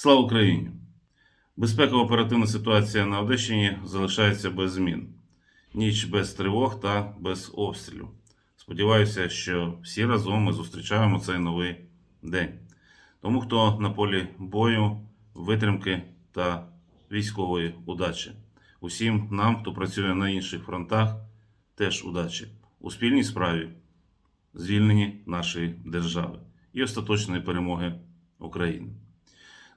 Слава Україні! Безпекова оперативна ситуація на Одещині залишається без змін. Ніч без тривог та без обстрілів. Сподіваюся, що всі разом ми зустрічаємо цей новий день. Тому, хто на полі бою, витримки та військової удачі. Усім нам, хто працює на інших фронтах, теж удачі у спільній справі звільненні нашої держави і остаточної перемоги України.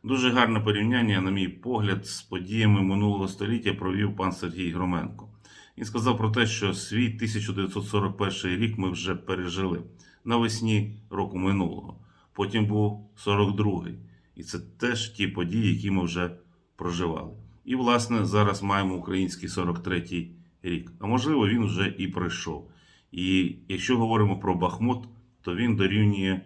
Дуже гарне порівняння, на мій погляд, з подіями минулого століття провів пан Сергій Громенко. Він сказав про те, що свій 1941 рік ми вже пережили навесні року минулого. Потім був 42-й. І це теж ті події, які ми вже проживали. І, власне, зараз маємо український 43-й рік. А можливо, він вже і пройшов. І якщо говоримо про Бахмут, то він дорівнює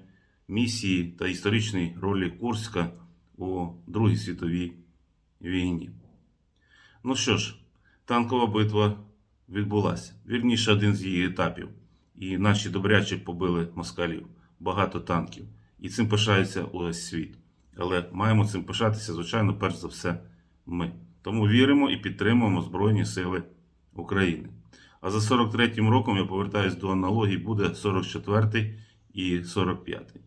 місії та історичній ролі Курська у Другій світовій війні. Ну що ж, танкова битва відбулася. Вірніше, один з її етапів. І наші добряче побили москалів. Багато танків. І цим пишається увесь світ. Але маємо цим пишатися, звичайно, перш за все, ми. Тому віримо і підтримуємо Збройні Сили України. А за 43-м роком я повертаюсь до аналогії, буде 44-й і 45-й.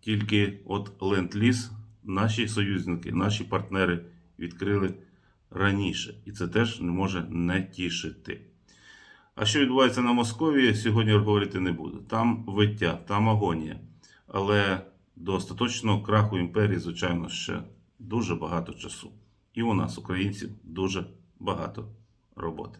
Тільки от Ленд-Ліз наші союзники, наші партнери відкрили раніше. І це теж не може не тішити. А що відбувається на Московії, сьогодні говорити не буду. Там виття, там агонія. Але до остаточного краху імперії, звичайно, ще дуже багато часу. І у нас, українців, дуже багато роботи.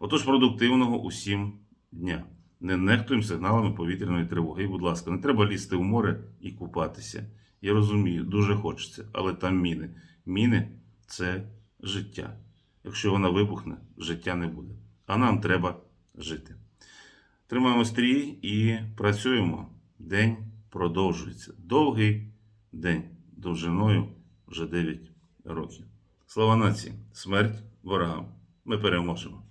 Отож, продуктивного усім дня. Не нехтуємо сигналами повітряної тривоги. І, будь ласка, не треба лізти в море і купатися. Я розумію, дуже хочеться, але там міни. Міни це життя. Якщо вона вибухне, життя не буде. А нам треба жити. Тримаємо стрій і працюємо. День продовжується. Довгий день довжиною вже 9 років. Слава нації! Смерть ворогам! Ми переможемо!